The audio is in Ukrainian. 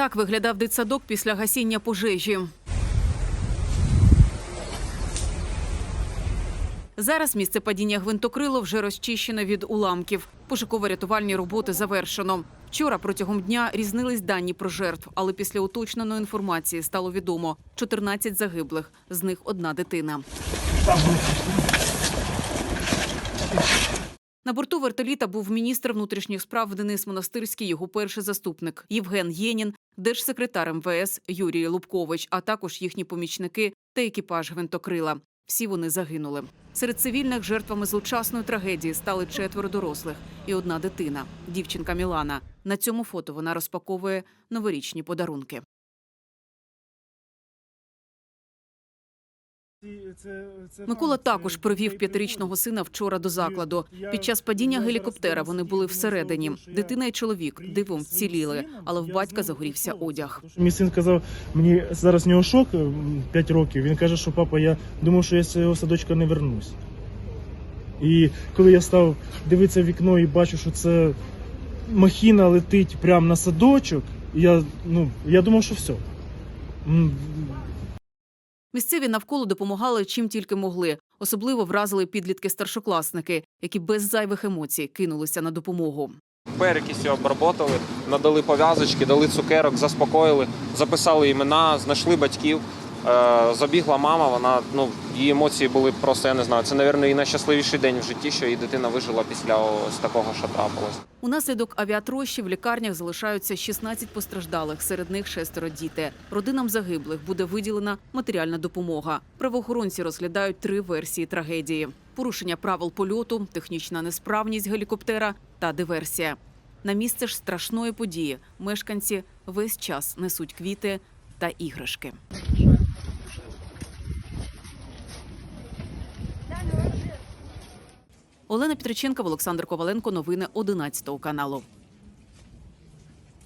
так виглядав дитсадок після гасіння пожежі. Зараз місце падіння гвинтокрило вже розчищено від уламків. Пошуково-рятувальні роботи завершено. Вчора протягом дня різнились дані про жертв, але після уточненої інформації стало відомо 14 загиблих, з них одна дитина. На борту вертоліта був міністр внутрішніх справ Денис Монастирський, його перший заступник Євген Єнін, держсекретар МВС Юрій Лубкович, а також їхні помічники та екіпаж гвинтокрила. Всі вони загинули. Серед цивільних жертвами злочасної трагедії стали четверо дорослих і одна дитина, дівчинка Мілана. На цьому фото вона розпаковує новорічні подарунки. Микола також привів п'ятирічного сина вчора до закладу. Під час падіння гелікоптера вони були всередині. Дитина і чоловік дивом вціліли, але в батька загорівся одяг. Мій син сказав, мені зараз нього шок 5 років. Він каже, що папа, я думав, що я з цього садочка не вернусь. І коли я став дивитися вікно і бачу, що це махіна летить прямо на садочок, я, ну, я думав, що все. Місцеві навколо допомагали чим тільки могли. Особливо вразили підлітки-старшокласники, які без зайвих емоцій кинулися на допомогу. Перекісю обработали, надали пов'язочки, дали цукерок, заспокоїли, записали імена, знайшли батьків. Е, Забігла мама, вона ну її емоції були просто, я не знаю. Це, мабуть, і найщасливіший день в житті, що її дитина вижила після ось такого, що трапилось. Унаслідок авіатрощі в лікарнях залишаються 16 постраждалих, серед них шестеро діти. Родинам загиблих буде виділена матеріальна допомога. Правоохоронці розглядають три версії трагедії: порушення правил польоту, технічна несправність гелікоптера та диверсія. На місце ж страшної події мешканці весь час несуть квіти та іграшки. Олена Петриченка, Олександр Коваленко. Новини 11 каналу.